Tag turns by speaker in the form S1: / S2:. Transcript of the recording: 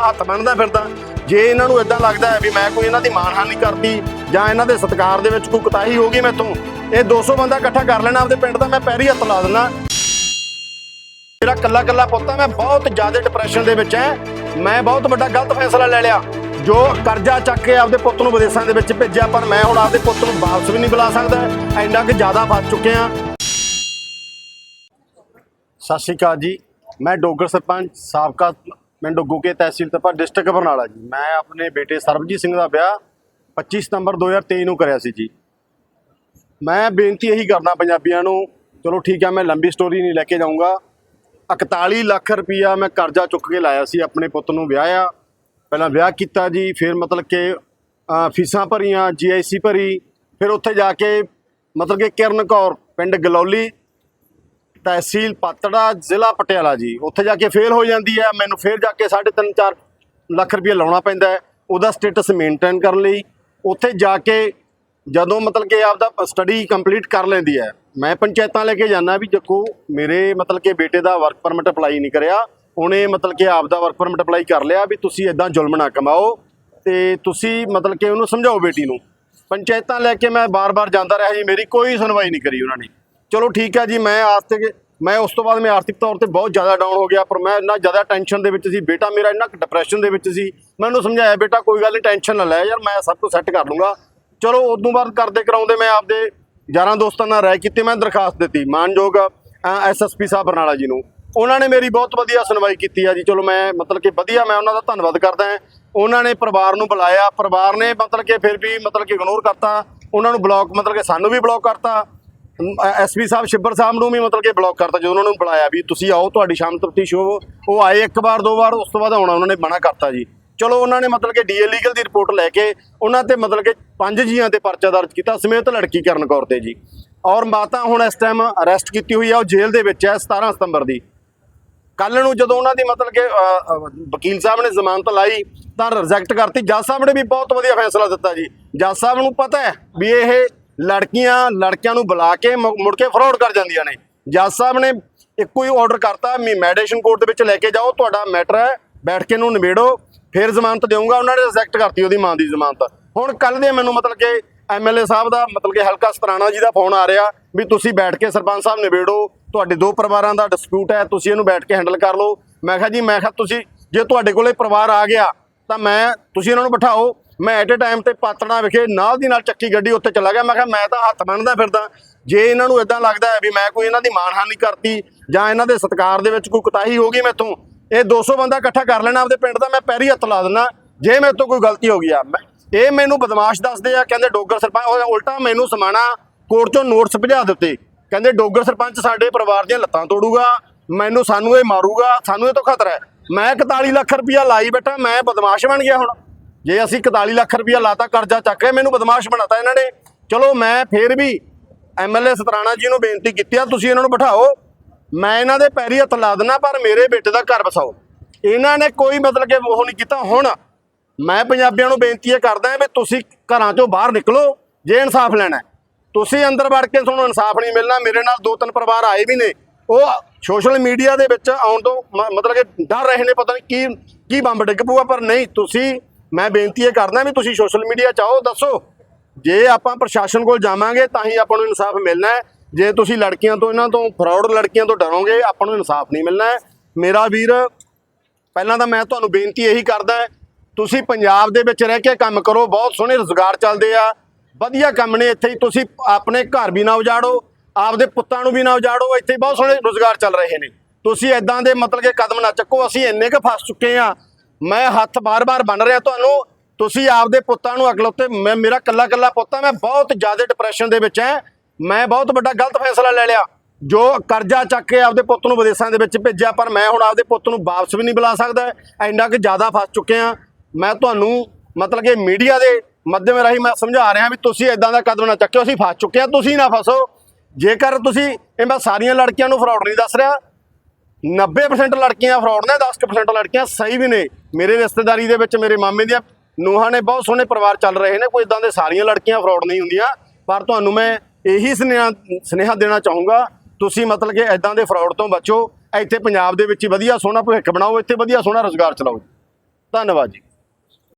S1: ਹੱਥ ਬੰਨਦਾ ਫਿਰਦਾ। ਜੇ ਇਹਨਾਂ ਨੂੰ ਇਦਾਂ ਲੱਗਦਾ ਹੈ ਵੀ ਮੈਂ ਕੋਈ ਇਹਨਾਂ ਦੀ ਮਾਨਹਾਨੀ ਕਰਤੀ ਜਾਂ ਇਹਨਾਂ ਦੇ ਸਤਿਕਾਰ ਦੇ ਵਿੱਚ ਕੋਈ ਕੁਤਾਹੀ ਹੋ ਗਈ ਮੈਥੋਂ, ਇਹ 200 ਬੰਦਾ ਇਕੱਠਾ ਕਰ ਲੈਣਾ ਆਪਦੇ ਪਿੰਡ ਦਾ, ਮੈਂ ਪੈਰੀ ਹੱਥ ਲਾ ਦਿੰਦਾ। ਮੇਰਾ ਕੱਲਾ ਕੱਲਾ ਪੁੱਤ ਹੈ ਮੈਂ ਬਹੁਤ ਜ਼ਿਆਦਾ ਡਿਪਰੈਸ਼ਨ ਦੇ ਵਿੱਚ ਹੈ। ਮੈਂ ਬਹੁਤ ਵੱਡਾ ਗਲਤ ਫੈਸਲਾ ਲੈ ਲਿਆ। ਜੋ ਕਰਜ਼ਾ ਚੱਕ ਕੇ ਆਪਦੇ ਪੁੱਤ ਨੂੰ ਵਿਦੇਸ਼ਾਂ ਦੇ ਵਿੱਚ ਭੇਜਿਆ, ਪਰ ਮੈਂ ਹੁਣ ਆਪਦੇ ਪੁੱਤ ਨੂੰ ਵਾਪਸ ਵੀ ਨਹੀਂ ਬੁਲਾ ਸਕਦਾ। ਐਂਡਾ ਕਿ ਜ਼ਿਆਦਾ ਫਸ ਚੁੱਕੇ ਆ ਸਤਿ ਸ਼੍ਰੀ ਅਕਾਲ ਜੀ। ਮੈਂ ਡੋਗਰ ਸਰਪੰਚ, ਸਾਬਕਾ ਪਿੰਡ ਡੋਗੋਕੇ ਤਹਿਸੀਲ ਤਪਾ ਡਿਸਟ੍ਰਿਕਟ ਬਰਨਾਲਾ ਜੀ। ਮੈਂ ਆਪਣੇ ਬੇਟੇ ਸਰਬਜੀਤ ਸਿੰਘ ਦਾ ਵਿਆਹ 25 ਸਤੰਬਰ 2023 ਨੂੰ ਕਰਿਆ ਸੀ ਜੀ। ਮੈਂ ਬੇਨਤੀ ਇਹੀ ਕਰਦਾ ਪੰਜਾਬੀਆਂ ਨੂੰ, ਚਲੋ ਠੀਕ ਹੈ ਮੈਂ ਲੰਬੀ ਸਟੋਰੀ ਨਹੀਂ ਲੈ ਕੇ ਜਾਊਂਗਾ। 41 ਲੱਖ ਰੁਪਈਆ ਮੈਂ ਕਰਜ਼ਾ ਚੁੱਕ ਕੇ ਲਾਇਆ ਸੀ, ਆਪਣੇ ਪੁੱਤ ਨੂੰ ਵਿਆਹਿਆ। ਪਹਿਲਾਂ ਵਿਆਹ ਕੀਤਾ ਜੀ, ਫਿਰ ਮਤਲਬ ਕਿ ਫੀਸਾਂ ਭਰੀਆਂ ਜੀਆਈਸੀ ਭਰੀ, ਫਿਰ ਉੱਥੇ ਜਾ ਕੇ ਮਤਲਬ ਕਿ ਕਿਰਨ ਕੌਰ, ਪਿੰਡ ਗਲੌਲੀ ਤਹਿਸੀਲ ਪਾਤੜਾ, ਜ਼ਿਲ੍ਹਾ ਪਟਿਆਲਾ ਜੀ। ਉੱਥੇ ਜਾ ਕੇ ਫੇਲ ਹੋ ਜਾਂਦੀ ਹੈ, ਮੈਨੂੰ ਫੇਰ ਜਾ ਕੇ 3.5 4 ਲੱਖ ਰੁਪਏ ਲਾਉਣਾ ਪੈਂਦਾ ਹੈ। ਉਹਦਾ ਸਟੇਟਸ ਮੇਨਟੇਨ ਕਰਨ ਲਈ ਉੱਥੇ ਜਾ ਕੇ ਜਦੋਂ ਮਤਲਬ ਕਿ ਆਪਦਾ ਸਟੱਡੀ ਕੰਪਲੀਟ ਕਰ ਲੈਂਦੀ ਹੈ, ਮੈਂ ਪੰਚਾਇਤਾਂ ਲੈ ਕੇ ਜਾਣਾ ਵੀ ਦੇਖੋ, ਮੇਰੇ ਮਤਲਬ ਕਿ ਬੇਟੇ ਦਾ ਵਰਕ ਪਰਮਿਟ ਅਪਲਾਈ ਨਹੀਂ ਕਰਿਆ। ਉਹਨੇ ਮਤਲਬ ਕਿ ਆਪ ਦਾ ਵਰਕ ਪਰਮਿਟ ਅਪਲਾਈ ਕਰ ਲਿਆ ਵੀ ਤੁਸੀਂ ਇਦਾਂ ਜ਼ੁਲਮ ਨਾ ਕਮਾਓ ਤੇ ਤੁਸੀਂ ਮਤਲਬ ਕਿ ਉਹਨੂੰ ਸਮਝਾਓ ਬੇਟੀ ਨੂੰ। ਪੰਚਾਇਤਾਂ ਲੈ ਕੇ ਮੈਂ ਬਾਰ-ਬਾਰ ਜਾਂਦਾ ਰਿਹਾ ਜੀ, ਮੇਰੀ ਕੋਈ ਸੁਣਵਾਈ ਨਹੀਂ ਕਰੀ ਉਹਨਾਂ ਨੇ। ਚਲੋ ਠੀਕ ਹੈ ਜੀ, ਮੈਂ ਆਰਥਿਕ ਮੈਂ ਉਸ ਤੋਂ ਬਾਅਦ ਮੈਂ ਆਰਥਿਕ ਤੌਰ ਤੇ ਬਹੁਤ ਜ਼ਿਆਦਾ ਡਾਊਨ ਹੋ ਗਿਆ, ਪਰ ਮੈਂ ਇੰਨਾ ਜ਼ਿਆਦਾ ਟੈਨਸ਼ਨ ਦੇ ਵਿੱਚ ਸੀ, ਬੇਟਾ ਮੇਰਾ ਇੰਨਾ ਡਿਪਰੈਸ਼ਨ ਦੇ ਵਿੱਚ ਸੀ। ਮੈਂ ਉਹਨੂੰ ਸਮਝਾਇਆ, ਬੇਟਾ ਕੋਈ ਗੱਲ ਨਹੀਂ ਟੈਨਸ਼ਨ ਨਾ ਲੈ ਯਾਰ, ਮੈਂ ਸਭ ਕੁਝ ਸੈੱਟ ਕਰ ਲੂੰਗਾ। ਚਲੋ ਉਦੋਂ ਬਾਅਦ ਕਰਦੇ ਕਰਾਉਂਦੇ ਮੈਂ ਆਪਦੇ ਯਾਰਾਂ ਦੋਸਤਾਂ ਨਾਲ ਰਾਏ ਕੀਤੀ, ਮੈਂ ਦਰਖਾਸਤ ਦਿੱਤੀ, ਮਾਨਯੋਗ ਐਸਐਸਪੀ ਸਾਹਿਬ ਬਰਨਾਲਾ ਜੀ ਨੂੰ। ਉਹਨਾਂ ਨੇ ਮੇਰੀ ਬਹੁਤ ਵਧੀਆ ਸੁਣਵਾਈ ਕੀਤੀ ਆ ਜੀ। ਚਲੋ ਮੈਂ ਮਤਲਬ ਕਿ ਵਧੀਆ, ਮੈਂ ਉਹਨਾਂ ਦਾ ਧੰਨਵਾਦ ਕਰਦਾ ਉਹਨਾਂ ਨੇ ਪਰਿਵਾਰ ਨੂੰ ਬੁਲਾਇਆ, ਪਰਿਵਾਰ ਨੇ ਮਤਲਬ ਕਿ ਫਿਰ ਵੀ ਮਤਲਬ ਕਿ ਇਗਨੋਰ ਕਰਤਾ। ਉਹਨਾਂ ਨੂੰ ਬਲੌਕ ਮਤਲਬ ਕਿ ਸਾਨੂੰ ਵੀ ਬਲੌਕ ਕਰਤਾ। ਐਸਪੀ ਸਾਹਿਬ ਸ਼ਿੱਬਰ ਸਾਹਿਬ ਨੂੰ ਵੀ ਮਤਲਬ ਕਿ ਬਲੌਕ ਕਰਤਾ, ਜਦੋਂ ਉਹਨਾਂ ਨੂੰ ਬੁਲਾਇਆ ਵੀ ਤੁਸੀਂ ਆਓ ਤੁਹਾਡੀ ਸ਼ਾਮ ਤਫਤੀਸ਼ ਹੋ ਉਹ ਆਏ ਇੱਕ ਵਾਰ, ਦੋ ਵਾਰ, ਉਸ ਤੋਂ ਬਾਅਦ ਆਉਣਾ ਉਹਨਾਂ ਨੇ ਮਨਾ ਕਰਤਾ ਜੀ। ਚਲੋ ਉਹਨਾਂ ਨੇ ਮਤਲਬ ਕਿ ਡੀਏ ਲੀਗਲ ਦੀ ਰਿਪੋਰਟ ਲੈ ਕੇ ਉਹਨਾਂ ਤੇ ਮਤਲਬ ਕਿ ਪੰਜ ਜੀਆਂ ਤੇ ਪਰਚਾ ਦਰਜ ਕੀਤਾ, ਸਮੇਤ ਲੜਕੀ ਕਰਨ ਕੌਰ ਤੇ ਜੀ। ਔਰ ਮਾਤਾ ਹੁਣ ਇਸ ਟਾਈਮ ਅਰੈਸਟ ਕੀਤੀ ਹੋਈ ਆ, ਉਹ ਜੇਲ੍ਹ ਦੇ ਵਿੱਚ ਹੈ 17 ਸਤੰਬਰ ਦੀ। ਕੱਲ ਨੂੰ ਜਦੋਂ ਉਹਨਾਂ ਦੀ ਮਤਲਬ ਕਿ ਵਕੀਲ ਸਾਹਿਬ ਨੇ ਜ਼ਮਾਨਤ ਲਾਈ, ਤਾਂ ਰਿਜੈਕਟ ਕਰਤੀ। ਜੱਜ ਸਾਹਿਬ ਨੇ ਵੀ ਬਹੁਤ ਵਧੀਆ ਫੈਸਲਾ ਦਿੱਤਾ ਜੀ। ਜੱਜ ਸਾਹਿਬ ਨੂੰ ਪਤਾ ਹੈ ਵੀ ਇਹ ਲੜਕੀਆਂ ਲੜਕਿਆਂ ਨੂੰ ਬੁਲਾ ਕੇ ਮੁੜ ਕੇ ਫਰਾਡ ਕਰ ਜਾਂਦੀਆਂ ਨੇ। ਜੱਜ ਸਾਹਿਬ ਨੇ ਇੱਕੋ ਹੀ ਆਰਡਰ ਕਰਤਾ ਵੀ ਮੈਡੀਏਸ਼ਨ ਕੋਰਟ ਦੇ ਵਿੱਚ ਲੈ ਕੇ ਜਾਓ, ਤੁਹਾਡਾ ਮੈਟਰ ਹੈ, ਬੈਠ ਕੇ ਇਹਨੂੰ ਨਿਬੇੜੋ, ਫਿਰ ਜ਼ਮਾਨਤ ਦੇਊਂਗਾ, ਉਹਨਾਂ ਨੇ ਰਿਜੈਕਟ ਕਰਤੀ ਉਹਦੀ ਮਾਂ ਦੀ ਜ਼ਮਾਨਤ। ਹੁਣ ਕੱਲ ਦੇ ਮੈਨੂੰ ਮਤਲਬ ਕਿ ਐਮਐਲਏ ਸਾਹਿਬ ਦਾ ਮਤਲਬ ਕਿ ਹਲਕਾ ਸਤਰਾਣਾ ਜੀ ਦਾ ਫੋਨ ਆ ਰਿਹਾ ਵੀ ਤੁਸੀਂ ਬੈਠ ਕੇ ਸਰਪੰਚ ਸਾਹਿਬ ਨਿਬੇੜੋ, ਤੁਹਾਡੇ ਦੋ ਪਰਿਵਾਰਾਂ ਦਾ ਡਿਸਪਿਊਟ ਹੈ, ਤੁਸੀਂ ਇਹਨੂੰ ਬੈਠ ਕੇ ਹੈਂਡਲ ਕਰ ਲਓ। ਮੈਂ ਕਿਹਾ ਜੀ, ਮੈਂ ਕਿਹਾ ਤੁਸੀਂ, ਜੇ ਤੁਹਾਡੇ ਕੋਲੇ ਪਰਿਵਾਰ ਆ ਗਿਆ, ਤਾਂ ਮੈਂ, ਤੁਸੀਂ ਇਹਨਾਂ ਨੂੰ ਬਿਠਾਓ ਮੈਂ ਐਟ ਅ ਟਾਈਮ ਤੇ ਪਾਤੜਾ ਵਿਖੇ ਨਾਲ ਦੀ ਨਾਲ ਚੱਕੀ ਗੱਡੀ ਉੱਤੇ ਚਲਾ ਗਿਆ। ਮੈਂ ਕਿਹਾ, ਮੈਂ ਤਾਂ ਹੱਥ ਬੰਨਦਾ ਫਿਰਦਾ। ਜੇ ਇਹਨਾਂ ਨੂੰ ਇਦਾਂ ਲੱਗਦਾ ਹੈ ਵੀ ਮੈਂ ਕੋਈ ਇਹਨਾਂ ਦੀ ਮਾਨਹਾਨੀ ਕਰਤੀ ਜਾਂ ਇਹਨਾਂ ਦੇ ਸਤਿਕਾਰ ਦੇ ਵਿੱਚ ਕੋਈ ਕੁਤਾਹੀ ਹੋ ਗਈ ਮੈਥੋਂ, ਇਹ 200 ਬੰਦਾ ਇਕੱਠਾ ਕਰ ਲੈਣਾ ਆਪਦੇ ਪਿੰਡ ਦਾ, ਮੈਂ ਪੈਰੀ ਹੱਥ ਲਾ ਦਿੰਦਾ। ਜੇ ਮੇਰੇ ਤੋਂ ਕੋਈ ਗਲਤੀ ਹੋ ਗਈ ਆ ਇਹ ਮੈਨੂੰ ਬਦਮਾਸ਼ ਦੱਸਦੇ ਆ, ਕਹਿੰਦੇ ਡੋਗਰ ਸਰਪੰਚ, ਉਹ ਉਲਟਾ ਮੈਨੂੰ ਸਮਾਣਾ ਕੋਰਟ ਚੋਂ ਨੋਟਿਸ ਭਜਾ ਦਿੱਤੇ। ਕਹਿੰਦੇ, ਡੋਗਰ ਸਰਪੰਚ ਸਾਡੇ ਪਰਿਵਾਰ ਦੀਆਂ ਲੱਤਾਂ ਤੋੜੂਗਾ, ਮੈਨੂੰ ਸਾਨੂੰ ਇਹ ਮਾਰੂਗਾ, ਸਾਨੂੰ ਇਹ ਤੋਂ ਖਤਰਾ ਹੈ। ਮੈਂ 41 ਲੱਖ ਰੁਪਇਆ ਲਾਈ ਬੈਠਾ, ਮੈਂ ਬਦਮਾਸ਼ ਬਣ ਗਿਆ ਹੁਣ। ਜੇ ਅਸੀਂ 41 ਲੱਖ ਰੁਪਇਆ ਲਾਤਾ, ਕਰਜ਼ਾ ਚੱਕ ਕੇ ਮੈਨੂੰ ਬਦਮਾਸ਼ ਬਣਾਤਾ ਇਹਨਾਂ ਨੇ। ਚਲੋ ਮੈਂ ਫੇਰ ਵੀ ਐਮਐਲਏ ਸਤਰਾਣਾ ਜੀ ਨੂੰ ਬੇਨਤੀ ਕੀਤੀ ਆ, ਤੁਸੀਂ ਇਹਨਾਂ ਨੂੰ ਬਿਠਾਓ। ਮੈਂ ਇਹਨਾਂ ਦੇ ਪੈਰੀ ਹੱਥ ਲਾ ਦਿੰਦਾ ਪਰ ਮੇਰੇ ਬੇਟੇ ਦਾ ਘਰ ਵਸਾਓ। ਇਹਨਾਂ ਨੇ ਕੋਈ ਮਤਲਬ ਕਿ ਉਹ ਨਹੀਂ ਕੀਤਾ। ਹੁਣ ਮੈਂ ਪੰਜਾਬੀਆਂ ਨੂੰ ਬੇਨਤੀ ਇਹ ਕਰਦਾ ਵੀ ਤੁਸੀਂ ਘਰਾਂ ਚੋਂ ਬਾਹਰ ਨਿਕਲੋ, ਜੇ ਇਨਸਾਫ ਲੈਣਾ ਤੁਸੀਂ ਅੰਦਰ ਵੜ ਕੇ ਤੁਹਾਨੂੰ ਇਨਸਾਫ ਨਹੀਂ ਮਿਲਣਾ, ਮੇਰੇ ਨਾਲ ਦੋ ਤਿੰਨ ਪਰਿਵਾਰ ਆਏ ਵੀ ਨੇ। ਉਹ ਸੋਸ਼ਲ ਮੀਡੀਆ ਦੇ ਵਿੱਚ ਆਉਣ ਤੋਂ ਮ- ਮਤਲਬ ਕਿ ਡਰ ਰਹੇ ਨੇ, ਪਤਾ ਨਹੀਂ ਕੀ ਕੀ ਬੰਬ ਡਿੱਗ ਪਊਗਾ, ਪਰ ਨਹੀਂ, ਤੁਸੀਂ ਮੈਂ ਬੇਨਤੀ ਇਹ ਕਰਦਾ ਵੀ ਤੁਸੀਂ ਸੋਸ਼ਲ ਮੀਡੀਆ ਚਾਹੋ ਦੱਸੋ। ਜੇ ਆਪਾਂ ਪ੍ਰਸ਼ਾਸਨ ਕੋਲ ਜਾਵਾਂਗੇ ਤਾਂ ਹੀ ਆਪਾਂ ਨੂੰ ਇਨਸਾਫ ਮਿਲਣਾ ਹੈ। ਜੇ ਤੁਸੀਂ ਲੜਕੀਆਂ ਤੋਂ, ਇਹਨਾਂ ਤੋਂ, ਫਰਾਡ ਲੜਕੀਆਂ ਤੋਂ ਡਰੋਗੇ, ਆਪਾਂ ਨੂੰ ਇਨਸਾਫ ਨਹੀਂ ਮਿਲਣਾ ਮੇਰਾ ਵੀਰ, ਪਹਿਲਾਂ ਤਾਂ ਮੈਂ ਤੁਹਾਨੂੰ ਬੇਨਤੀ ਇਹੀ ਕਰਦਾ ਤੁਸੀਂ ਪੰਜਾਬ ਦੇ ਵਿੱਚ ਰਹਿ ਕੇ ਕੰਮ ਕਰੋ, ਬਹੁਤ ਸੋਹਣੇ ਰੁਜ਼ਗਾਰ ਚੱਲਦੇ ਆ, ਵਧੀਆ ਕੰਮ ਨੇ ਇੱਥੇ ਹੀ, ਤੁਸੀਂ ਆਪਣੇ ਘਰ ਵੀ ਨਾ ਉਜਾੜੋ, ਆਪਦੇ ਪੁੱਤਾਂ ਨੂੰ ਵੀ ਨਾ ਉਜਾੜੋ, ਇੱਥੇ ਬਹੁਤ ਸੋਹਣੇ ਰੁਜ਼ਗਾਰ ਚੱਲ ਰਹੇ ਨੇ। ਤੁਸੀਂ ਐਦਾਂ ਦੇ ਮਤਲਬ ਕਿ ਕਦਮ ਨਾ ਚੱਕੋ, ਅਸੀਂ ਇੰਨੇ ਕੁ ਫਸ ਚੁੱਕੇ ਆ ਮੈਂ ਹੱਥ ਬਾਰ-ਬਾਰ ਬਣ ਰਿਹਾ ਤੁਹਾਨੂੰ। ਤੁਸੀਂ ਆਪਦੇ ਪੁੱਤਾਂ ਨੂੰ ਅਕਲ ਮੈਂ ਮੇਰਾ ਕੱਲਾ ਕੱਲਾ ਪੁੱਤਾ ਮੈਂ ਬਹੁਤ ਜ਼ਿਆਦਾ ਡਿਪਰੈਸ਼ਨ ਦੇ ਵਿੱਚ ਐ ਮੈਂ ਬਹੁਤ ਵੱਡਾ ਗਲਤ ਫੈਸਲਾ ਲੈ ਲਿਆ। ਜੋ ਕਰਜ਼ਾ ਚੱਕ ਕੇ ਆਪਦੇ ਪੁੱਤ ਨੂੰ ਵਿਦੇਸ਼ਾਂ ਦੇ ਵਿੱਚ ਭੇਜਿਆ, ਪਰ ਮੈਂ ਹੁਣ ਆਪਦੇ ਪੁੱਤ ਨੂੰ ਵਾਪਸ ਵੀ ਨਹੀਂ ਬੁਲਾ ਸਕਦਾ। ਇੰਨਾ ਕਿ ਜ਼ਿਆਦਾ ਫਸ ਚੁੱਕੇ ਆ ਮੈਂ ਤੁਹਾਨੂੰ ਮਤਲਬ ਕਿ ਮੀਡੀਆ ਦੇ ਮਾਧਿਅਮ ਰਾਹੀਂ ਮੈਂ ਸਮਝਾ ਰਿਹਾ ਵੀ ਤੁਸੀਂ ਇਦਾਂ ਦਾ ਕਦਮ ਨਾ ਚੱਕਿਓ, ਅਸੀਂ ਫਸ ਚੁੱਕੇ ਆ ਤੁਸੀਂ ਨਾ ਫਸੋ। ਜੇਕਰ ਤੁਸੀਂ, ਇਹ ਮੈਂ ਸਾਰੀਆਂ ਲੜਕੀਆਂ ਨੂੰ ਫਰਾਡ ਨਹੀਂ ਦੱਸ ਰਿਹਾ। 90% ਲੜਕੀਆਂ ਫਰਾਡ ਨੇ 10% ਲੜਕੀਆਂ ਸਹੀ ਵੀ ਨੇ। ਮੇਰੇ ਰਿਸ਼ਤੇਦਾਰੀ ਦੇ ਵਿੱਚ, ਮੇਰੇ ਮਾਮੇ ਦੀਆਂ ਨੂਹਾਂ ਨੇ ਬਹੁਤ ਸੋਹਣੇ ਪਰਿਵਾਰ ਚੱਲ ਰਹੇ ਨੇ, ਕੋਈ ਇਦਾਂ ਦੇ ਸਾਰੀਆਂ ਲੜਕੀਆਂ ਫਰਾਡ ਨਹੀਂ ਹੁੰਦੀਆਂ। ਪਰ ਤੁਹਾਨੂੰ ਮੈਂ ਇਹੀ ਸੁਨੇਹਾ ਸੁਨੇਹਾ ਦੇਣਾ ਚਾਹੂੰਗਾ, ਤੁਸੀਂ ਮਤਲਬ ਕਿ ਇਦਾਂ ਦੇ ਫਰਾਡ ਤੋਂ ਬਚੋ। ਇੱਥੇ ਪੰਜਾਬ ਦੇ ਵਿੱਚ ਹੀ ਵਧੀਆ ਸੋਹਣਾ ਭਵਿੱਖ ਬਣਾਓ, ਇੱਥੇ ਵਧੀਆ ਸੋਹਣਾ ਰੋਜ਼ਗਾਰ ਚਲਾਓ। ਧੰਨਵਾਦ ਜੀ।